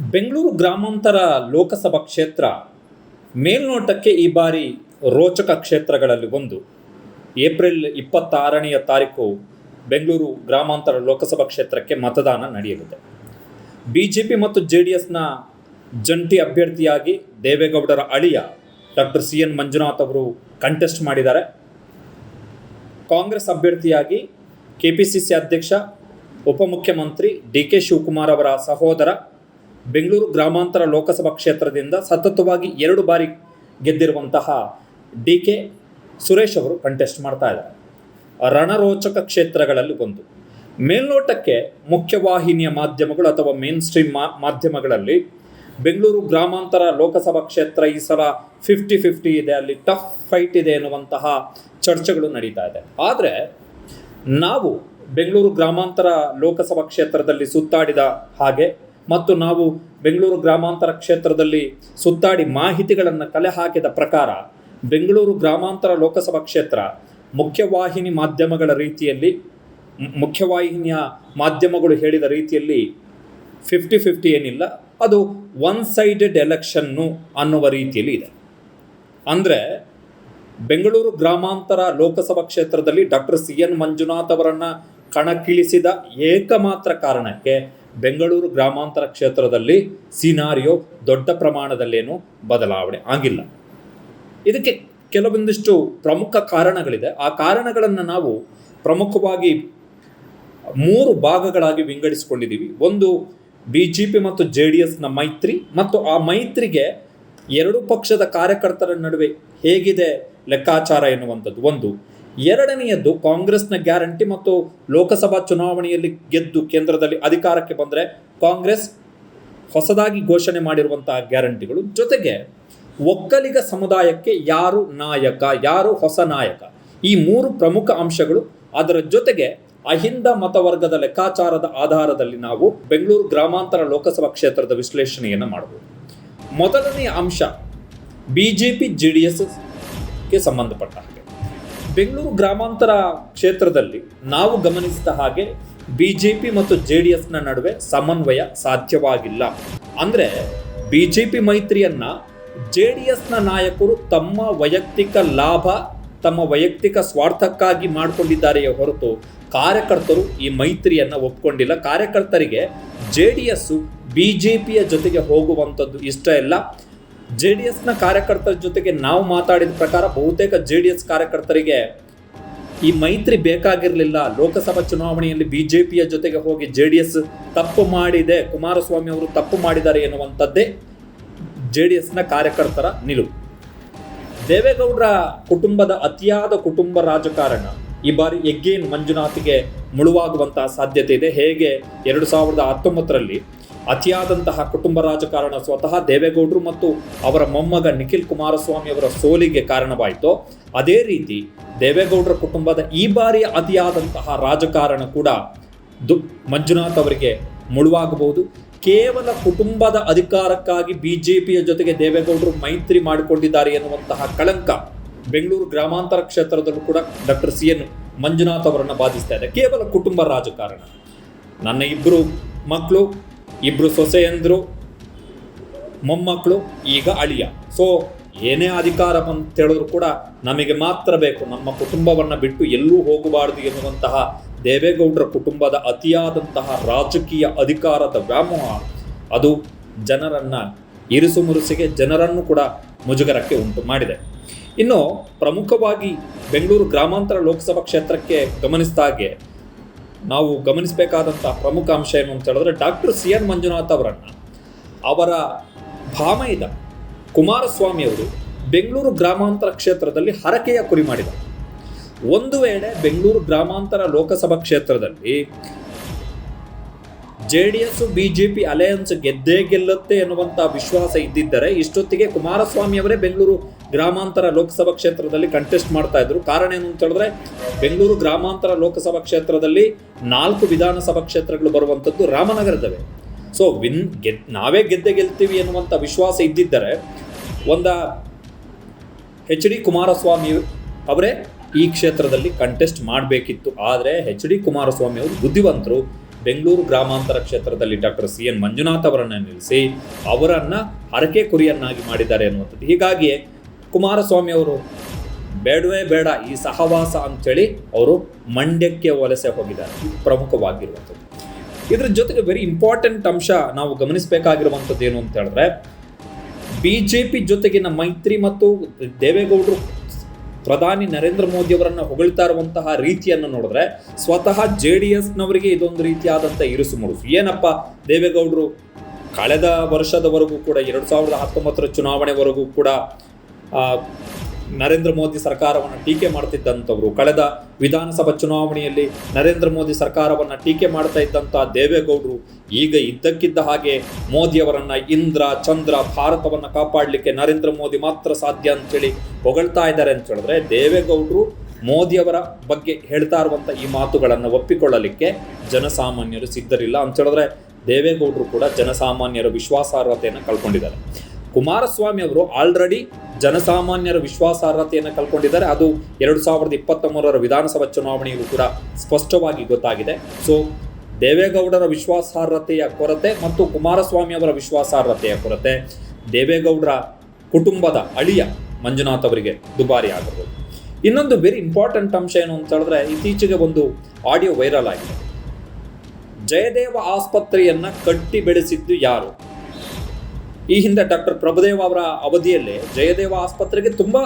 ಬೆಂಗಳೂರು ಗ್ರಾಮಾಂತರ ಲೋಕಸಭಾ ಕ್ಷೇತ್ರ ಮೇಲ್ನೋಟಕ್ಕೆ ಈ ಬಾರಿ ರೋಚಕ ಕ್ಷೇತ್ರಗಳಲ್ಲಿ ಒಂದು. ಏಪ್ರಿಲ್ ಇಪ್ಪತ್ತಾರನೆಯ ತಾರೀಕು ಬೆಂಗಳೂರು ಗ್ರಾಮಾಂತರ ಲೋಕಸಭಾ ಕ್ಷೇತ್ರಕ್ಕೆ ಮತದಾನ ನಡೆಯಲಿದೆ. ಬಿ ಜೆ ಪಿ ಮತ್ತು ಜೆ ಡಿ ಎಸ್ನ ಜಂಟಿ ಅಭ್ಯರ್ಥಿಯಾಗಿ ದೇವೇಗೌಡರ ಅಳಿಯ ಡಾಕ್ಟರ್ ಸಿ ಎನ್ ಮಂಜುನಾಥ್ ಅವರು ಕಂಟೆಸ್ಟ್ ಮಾಡಿದ್ದಾರೆ. ಕಾಂಗ್ರೆಸ್ ಅಭ್ಯರ್ಥಿಯಾಗಿ ಕೆ ಪಿ ಸಿ ಸಿ ಅಧ್ಯಕ್ಷ, ಉಪಮುಖ್ಯಮಂತ್ರಿ ಡಿ ಕೆ ಶಿವಕುಮಾರ್ ಅವರ ಸಹೋದರ ಬೆಂಗಳೂರು ಗ್ರಾಮಾಂತರ ಲೋಕಸಭಾ ಕ್ಷೇತ್ರದಿಂದ ಸತತವಾಗಿ ಎರಡು ಬಾರಿ ಗೆದ್ದಿರುವಂತಹ ಡಿ ಕೆ ಸುರೇಶ್ ಅವರು ಕಂಟೆಸ್ಟ್ ಮಾಡ್ತಾ ಇದ್ದಾರೆ. ರಣರೋಚಕ ಕ್ಷೇತ್ರಗಳಲ್ಲಿ ಒಂದು. ಮೇಲ್ನೋಟಕ್ಕೆ ಮುಖ್ಯವಾಹಿನಿಯ ಮಾಧ್ಯಮಗಳು ಅಥವಾ ಮೇನ್ ಸ್ಟ್ರೀಮ್ ಮಾ ಮಾಧ್ಯಮಗಳಲ್ಲಿ ಬೆಂಗಳೂರು ಗ್ರಾಮಾಂತರ ಲೋಕಸಭಾ ಕ್ಷೇತ್ರ ಈ ಸಲ ಫಿಫ್ಟಿ ಫಿಫ್ಟಿ ಇದೆ, ಅಲ್ಲಿ ಟಫ್ ಫೈಟ್ ಇದೆ ಎನ್ನುವಂತಹ ಚರ್ಚೆಗಳು ನಡೀತಾ ಇದೆ. ಆದರೆ ನಾವು ಬೆಂಗಳೂರು ಗ್ರಾಮಾಂತರ ಲೋಕಸಭಾ ಕ್ಷೇತ್ರದಲ್ಲಿ ಸುತ್ತಾಡಿದ ಹಾಗೆ ಮತ್ತು ನಾವು ಬೆಂಗಳೂರು ಗ್ರಾಮಾಂತರ ಕ್ಷೇತ್ರದಲ್ಲಿ ಸುತ್ತಾಡಿ ಮಾಹಿತಿಗಳನ್ನು ಕಲೆ ಹಾಕಿದ ಪ್ರಕಾರ ಬೆಂಗಳೂರು ಗ್ರಾಮಾಂತರ ಲೋಕಸಭಾ ಕ್ಷೇತ್ರ ಮುಖ್ಯವಾಹಿನಿ ಮಾಧ್ಯಮಗಳ ರೀತಿಯಲ್ಲಿ ಮುಖ್ಯವಾಹಿನಿಯ ಮಾಧ್ಯಮಗಳು ಹೇಳಿದ ರೀತಿಯಲ್ಲಿ ಫಿಫ್ಟಿ ಫಿಫ್ಟಿ ಏನಿಲ್ಲ, ಅದು ಒನ್ ಸೈಡೆಡ್ ಎಲೆಕ್ಷನ್ನು ಅನ್ನುವ ರೀತಿಯಲ್ಲಿ ಇದೆ. ಅಂದರೆ ಬೆಂಗಳೂರು ಗ್ರಾಮಾಂತರ ಲೋಕಸಭಾ ಕ್ಷೇತ್ರದಲ್ಲಿ ಡಾಕ್ಟರ್ ಸಿ ಎನ್ ಮಂಜುನಾಥ್ ಅವರನ್ನು ಕಣಕ್ಕಿಳಿಸಿದ ಏಕಮಾತ್ರ ಕಾರಣಕ್ಕೆ ಬೆಂಗಳೂರು ಗ್ರಾಮಾಂತರ ಕ್ಷೇತ್ರದಲ್ಲಿ ಸಿನಾರಿಯೋ ದೊಡ್ಡ ಪ್ರಮಾಣದಲ್ಲೇನು ಬದಲಾವಣೆ ಆಗಿಲ್ಲ. ಇದಕ್ಕೆ ಕೆಲವೊಂದಿಷ್ಟು ಪ್ರಮುಖ ಕಾರಣಗಳಿದೆ. ಆ ಕಾರಣಗಳನ್ನು ನಾವು ಪ್ರಮುಖವಾಗಿ ಮೂರು ಭಾಗಗಳಾಗಿ ವಿಂಗಡಿಸಿಕೊಂಡಿದ್ದೀವಿ. ಒಂದು ಬಿ ಜೆ ಪಿ ಮತ್ತು ಜೆ ಡಿ ಎಸ್ನ ಮೈತ್ರಿ ಮತ್ತು ಆ ಮೈತ್ರಿಗೆ ಎರಡು ಪಕ್ಷದ ಕಾರ್ಯಕರ್ತರ ನಡುವೆ ಹೇಗಿದೆ ಲೆಕ್ಕಾಚಾರ ಎನ್ನುವಂಥದ್ದು. ಒಂದು ಎರಡನೆಯದ್ದು ಕಾಂಗ್ರೆಸ್ನ ಗ್ಯಾರಂಟಿ ಮತ್ತು ಲೋಕಸಭಾ ಚುನಾವಣೆಯಲ್ಲಿ ಗೆದ್ದು ಕೇಂದ್ರದಲ್ಲಿ ಅಧಿಕಾರಕ್ಕೆ ಬಂದರೆ ಕಾಂಗ್ರೆಸ್ ಹೊಸದಾಗಿ ಘೋಷಣೆ ಮಾಡಿರುವಂತಹ ಗ್ಯಾರಂಟಿಗಳು. ಜೊತೆಗೆ ಒಕ್ಕಲಿಗ ಸಮುದಾಯಕ್ಕೆ ಯಾರು ನಾಯಕ, ಯಾರು ಹೊಸ ನಾಯಕ? ಈ ಮೂರು ಪ್ರಮುಖ ಅಂಶಗಳು ಅದರ ಜೊತೆಗೆ ಅಹಿಂದ ಮತವರ್ಗದ ಲೆಕ್ಕಾಚಾರದ ಆಧಾರದಲ್ಲಿ ನಾವು ಬೆಂಗಳೂರು ಗ್ರಾಮಾಂತರ ಲೋಕಸಭಾ ಕ್ಷೇತ್ರದ ವಿಶ್ಲೇಷಣೆಯನ್ನು ಮಾಡಬಹುದು ಮೊದಲನೆಯ ಅಂಶ B J P J D ಎಸ್ಗೆ ಸಂಬಂಧಪಟ್ಟ ಹಾಗೆ. ಬೆಂಗಳೂರು ಗ್ರಾಮಾಂತರ ಕ್ಷೇತ್ರದಲ್ಲಿ ನಾವು ಗಮನಿಸಿದ ಹಾಗೆ ಬಿ ಜೆ ಪಿ ಮತ್ತು ಜೆ ಡಿ ಎಸ್ನ ನಡುವೆ ಸಮನ್ವಯ ಸಾಧ್ಯವಾಗಿಲ್ಲ. ಅಂದರೆ ಬಿ ಜೆ ಪಿ ಮೈತ್ರಿಯನ್ನ ಜೆ ಡಿ ಎಸ್ನ ನಾಯಕರು ತಮ್ಮ ವೈಯಕ್ತಿಕ ಲಾಭ, ತಮ್ಮ ವೈಯಕ್ತಿಕ ಸ್ವಾರ್ಥಕ್ಕಾಗಿ ಮಾಡಿಕೊಂಡಿದ್ದಾರೆಯೇ ಹೊರತು ಕಾರ್ಯಕರ್ತರು ಈ ಮೈತ್ರಿಯನ್ನು ಒಪ್ಕೊಂಡಿಲ್ಲ. ಕಾರ್ಯಕರ್ತರಿಗೆ J D S B J ಪಿಯ ಜೊತೆಗೆ ಹೋಗುವಂಥದ್ದು ಇಷ್ಟ ಇಲ್ಲ. ಜೆ ಡಿ ಎಸ್ನ ಕಾರ್ಯಕರ್ತರ ಜೊತೆಗೆ ನಾವು ಮಾತಾಡಿದ ಪ್ರಕಾರ ಬಹುತೇಕ ಜೆ ಡಿ ಎಸ್ ಕಾರ್ಯಕರ್ತರಿಗೆ ಈ ಮೈತ್ರಿ ಬೇಕಾಗಿರಲಿಲ್ಲ. ಲೋಕಸಭಾ ಚುನಾವಣೆಯಲ್ಲಿ ಬಿಜೆಪಿಯ ಜೊತೆಗೆ ಹೋಗಿ ಜೆ ಡಿ ಎಸ್ ತಪ್ಪು ಮಾಡಿದೆ, ಕುಮಾರಸ್ವಾಮಿ ಅವರು ತಪ್ಪು ಮಾಡಿದ್ದಾರೆ ಎನ್ನುವಂಥದ್ದೇ ಜೆ ಡಿ ಎಸ್ನ ಕಾರ್ಯಕರ್ತರ ನಿಲುವು. ದೇವೇಗೌಡರ ಕುಟುಂಬದ ಅತಿಯಾದ ಕುಟುಂಬ ರಾಜಕಾರಣ ಈ ಬಾರಿ ಎಗ್ಗೇನ್ ಮಂಜುನಾಥ್ಗೆ ಮುಳುವಾಗುವಂತಹ ಸಾಧ್ಯತೆ ಇದೆ. ಹೇಗೆ ಎರಡು ಸಾವಿರದ ಹತ್ತೊಂಬತ್ತರಲ್ಲಿ ಅತಿಯಾದಂತಹ ಕುಟುಂಬ ರಾಜಕಾರಣ ಸ್ವತಃ ದೇವೇಗೌಡರು ಮತ್ತು ಅವರ ಮೊಮ್ಮಗ ನಿಖಿಲ್ ಕುಮಾರಸ್ವಾಮಿ ಅವರ ಸೋಲಿಗೆ ಕಾರಣವಾಯಿತು. ಅದೇ ರೀತಿ ದೇವೇಗೌಡರ ಕುಟುಂಬದ ಈ ಬಾರಿಯ ಅತಿಯಾದಂತಹ ರಾಜಕಾರಣ ಕೂಡ ದು ಮಂಜುನಾಥ್ ಅವರಿಗೆ ಮುಳುವಾಗಬಹುದು. ಕೇವಲ ಕುಟುಂಬದ ಅಧಿಕಾರಕ್ಕಾಗಿ ಬಿಜೆಪಿಯ ಜೊತೆಗೆ ದೇವೇಗೌಡರು ಮೈತ್ರಿ ಮಾಡಿಕೊಂಡಿದ್ದಾರೆ ಎನ್ನುವಂತಹ ಕಳಂಕ ಬೆಂಗಳೂರು ಗ್ರಾಮಾಂತರ ಕ್ಷೇತ್ರದಲ್ಲೂ ಕೂಡ ಡಾಕ್ಟರ್ ಸಿ ಎನ್ ಮಂಜುನಾಥ್ ಅವರನ್ನು ಬಾಧಿಸ್ತಾ ಇದೆ. ಕೇವಲ ಕುಟುಂಬ ರಾಜಕಾರಣ. ನನ್ನ ಇಬ್ಬರು ಮಕ್ಕಳು ಇಬ್ಬರು ಸೊಸೆಯಂದರು ಮೊಮ್ಮಕ್ಕಳು ಈಗ ಅಳಿಯ. ಸೊ ಏನೇ ಅಧಿಕಾರ ಅಂತ ಹೇಳಿದ್ರು ಕೂಡ ನಮಗೆ ಮಾತ್ರ ಬೇಕು. ನಮ್ಮ ಕುಟುಂಬವನ್ನು ಬಿಟ್ಟು ಎಲ್ಲೂ ಹೋಗಬಾರದು ಎನ್ನುವಂತಹ ದೇವೇಗೌಡರ ಕುಟುಂಬದ ಅತಿಯಾದಂತಹ ರಾಜಕೀಯ ಅಧಿಕಾರದ ವ್ಯಾಮೋಹ, ಅದು ಜನರನ್ನ ಇರಿಸು ಮುರುಸಿಗೆ ಜನರನ್ನು ಕೂಡ ಮುಜುಗರಕ್ಕೆ ಉಂಟು ಮಾಡಿದೆ. ಇನ್ನು ಪ್ರಮುಖವಾಗಿ ಬೆಂಗಳೂರು ಗ್ರಾಮಾಂತರ ಲೋಕಸಭಾ ಕ್ಷೇತ್ರಕ್ಕೆ ಗಮನಿಸಿದ ಹಾಗೆ ನಾವು ಗಮನಿಸಬೇಕಾದಂತಹ ಪ್ರಮುಖ ಅಂಶ ಏನು ಅಂತ ಹೇಳಿದ್ರೆ ಡಾಕ್ಟರ್ ಸಿ ಎನ್ ಮಂಜುನಾಥ್ ಅವರನ್ನು, ಅವರ ಭಾಮೈದ ಕುಮಾರಸ್ವಾಮಿ ಅವರು ಬೆಂಗಳೂರು ಗ್ರಾಮಾಂತರ ಕ್ಷೇತ್ರದಲ್ಲಿ ಹರಕೆಯ ಕುರಿ ಮಾಡಿದರು ಒಂದು ವೇಳೆ ಬೆಂಗಳೂರು ಗ್ರಾಮಾಂತರ ಲೋಕಸಭಾ ಕ್ಷೇತ್ರದಲ್ಲಿ J D S BJP alliance ಗೆದ್ದೇ ಗೆಲ್ಲುತ್ತೆ ಎನ್ನುವಂತಹ ವಿಶ್ವಾಸ ಇದ್ದಿದ್ದರೆ, ಇಷ್ಟೊತ್ತಿಗೆ ಕುಮಾರಸ್ವಾಮಿ ಅವರೇ ಬೆಂಗಳೂರು ಗ್ರಾಮಾಂತರ ಲೋಕಸಭಾ ಕ್ಷೇತ್ರದಲ್ಲಿ ಕಂಟೆಸ್ಟ್ ಮಾಡ್ತಾ ಇದ್ರು. ಕಾರಣ ಏನು ಅಂತ ಹೇಳಿದ್ರೆ, ಬೆಂಗಳೂರು ಗ್ರಾಮಾಂತರ ಲೋಕಸಭಾ ಕ್ಷೇತ್ರದಲ್ಲಿ ನಾಲ್ಕು ವಿಧಾನಸಭಾ ಕ್ಷೇತ್ರಗಳು ಬರುವಂಥದ್ದು ರಾಮನಗರದವೇ. ಸೊ ವಿನ್ ಗೆದ್, ನಾವೇ ಗೆದ್ದೆ ಗೆಲ್ತೀವಿ ಎನ್ನುವಂಥ ವಿಶ್ವಾಸ ಇದ್ದಿದ್ದರೆ, ಒಂದ ಎಚ್ ಡಿ ಕುಮಾರಸ್ವಾಮಿ ಅವರೇ ಈ ಕ್ಷೇತ್ರದಲ್ಲಿ ಕಂಟೆಸ್ಟ್ ಮಾಡಬೇಕಿತ್ತು. ಆದರೆ ಎಚ್ ಡಿ ಕುಮಾರಸ್ವಾಮಿ ಅವರು ಬುದ್ಧಿವಂತರು. ಬೆಂಗಳೂರು ಗ್ರಾಮಾಂತರ ಕ್ಷೇತ್ರದಲ್ಲಿ ಡಾಕ್ಟರ್ ಸಿ ಎನ್ ಮಂಜುನಾಥ್ ಅವರನ್ನು ನಿಲ್ಲಿಸಿ ಅವರನ್ನ ಹರಕೆ ಕುರಿಯನ್ನಾಗಿ ಮಾಡಿದ್ದಾರೆ ಅನ್ನುವಂಥದ್ದು ಹೀಗಾಗಿ ಕುಮಾರಸ್ವಾಮಿ ಅವರು, ಬೇಡವೇ ಬೇಡ ಈ ಸಹವಾಸ ಅಂತೇಳಿ ಅವರು ಮಂಡ್ಯಕ್ಕೆ ವಲಸೆ ಹೋಗಿದ್ದಾರೆ, ಪ್ರಮುಖವಾಗಿರುವಂಥದ್ದು. ಇದ್ರ ಜೊತೆಗೆ ವೆರಿ ಇಂಪಾರ್ಟೆಂಟ್ ಅಂಶ ನಾವು ಗಮನಿಸಬೇಕಾಗಿರುವಂಥದ್ದು ಏನು ಅಂತ ಹೇಳಿದ್ರೆ ಬಿ ಜೆ ಪಿ ಜೊತೆಗಿನ ಮೈತ್ರಿ ಮತ್ತು ದೇವೇಗೌಡರು ಪ್ರಧಾನಿ ನರೇಂದ್ರ ಮೋದಿಯವರನ್ನು ಹೊಗಳ್ತಾ ಇರುವಂತಹ ರೀತಿಯನ್ನು ನೋಡಿದ್ರೆ, ಸ್ವತಃ ಜೆ ಡಿ ಎಸ್ನವರಿಗೆ ಇದೊಂದು ರೀತಿಯಾದಂಥ ಇರುಸು ಮುರುಸು ಏನಪ್ಪ, ದೇವೇಗೌಡರು ಕಳೆದ ವರ್ಷದವರೆಗೂ ಕೂಡ, ಎರಡು ಸಾವಿರದ ಹತ್ತೊಂಬತ್ತರ ಚುನಾವಣೆವರೆಗೂ ಕೂಡ ನರೇಂದ್ರ ಮೋದಿ ಸರ್ಕಾರವನ್ನು ಟೀಕೆ ಮಾಡ್ತಿದ್ದಂಥವ್ರು, ಕಳೆದ ವಿಧಾನಸಭಾ ಚುನಾವಣೆಯಲ್ಲಿ ನರೇಂದ್ರ ಮೋದಿ ಸರ್ಕಾರವನ್ನು ಟೀಕೆ ಮಾಡ್ತಾ ಇದ್ದಂಥ ದೇವೇಗೌಡರು, ಈಗ ಇದ್ದಕ್ಕಿದ್ದ ಹಾಗೆ ಮೋದಿಯವರನ್ನು ಇಂದ್ರ, ಚಂದ್ರ ಭಾರತವನ್ನು ಕಾಪಾಡಲಿಕ್ಕೆ ನರೇಂದ್ರ ಮೋದಿ ಮಾತ್ರ ಸಾಧ್ಯ ಅಂತೇಳಿ ಹೊಗಳ್ತಾ ಇದ್ದಾರೆ ಅಂತ ಹೇಳಿದ್ರೆ ದೇವೇಗೌಡರು ಮೋದಿಯವರ ಬಗ್ಗೆ ಹೇಳ್ತಾ ಇರುವಂಥ ಈ ಮಾತುಗಳನ್ನು ಒಪ್ಪಿಕೊಳ್ಳಲಿಕ್ಕೆ ಜನಸಾಮಾನ್ಯರು ಸಿದ್ಧರಿಲ್ಲ ಅಂತ ಹೇಳಿದ್ರೆ ದೇವೇಗೌಡರು ಕೂಡ ಜನಸಾಮಾನ್ಯರ ವಿಶ್ವಾಸಾರ್ಹತೆಯನ್ನು ಕಳ್ಕೊಂಡಿದ್ದಾರೆ. ಕುಮಾರಸ್ವಾಮಿ ಅವರು ಆಲ್ರೆಡಿ ಜನಸಾಮಾನ್ಯರ ವಿಶ್ವಾಸಾರ್ಹತೆಯನ್ನು ಕಳ್ಕೊಂಡಿದ್ದಾರೆ. ಅದು ಎರಡು ಸಾವಿರದ ಇಪ್ಪತ್ತ ಮೂರರ ವಿಧಾನಸಭಾ ಚುನಾವಣೆಯಲ್ಲೂ ಕೂಡ ಸ್ಪಷ್ಟವಾಗಿ ಗೊತ್ತಾಗಿದೆ. ಸೊ ದೇವೇಗೌಡರ ವಿಶ್ವಾಸಾರ್ಹತೆಯ ಕೊರತೆ ಮತ್ತು ಕುಮಾರಸ್ವಾಮಿ ಅವರ ವಿಶ್ವಾಸಾರ್ಹತೆಯ ಕೊರತೆ ದೇವೇಗೌಡರ ಕುಟುಂಬದ ಅಳಿಯ ಮಂಜುನಾಥ್ ಅವರಿಗೆ ದುಬಾರಿ ಆಗಬಹುದು ಇನ್ನೊಂದು ವೆರಿ ಇಂಪಾರ್ಟೆಂಟ್ ಅಂಶ ಏನು ಅಂತ ಹೇಳಿದ್ರೆ, ಇತ್ತೀಚೆಗೆ ಒಂದು ಆಡಿಯೋ ವೈರಲ್ ಆಗಿದೆ. ಜಯದೇವ ಆಸ್ಪತ್ರೆಯನ್ನ ಕಟ್ಟಿ ಬೆಳೆಸಿದ್ದು ಯಾರು? ಈ ಹಿಂದೆ ಡಾಕ್ಟರ್ ಪ್ರಭುದೇವ ಅವರ ಅವಧಿಯಲ್ಲಿ ಜಯದೇವ ಆಸ್ಪತ್ರೆಗೆ ತುಂಬಾ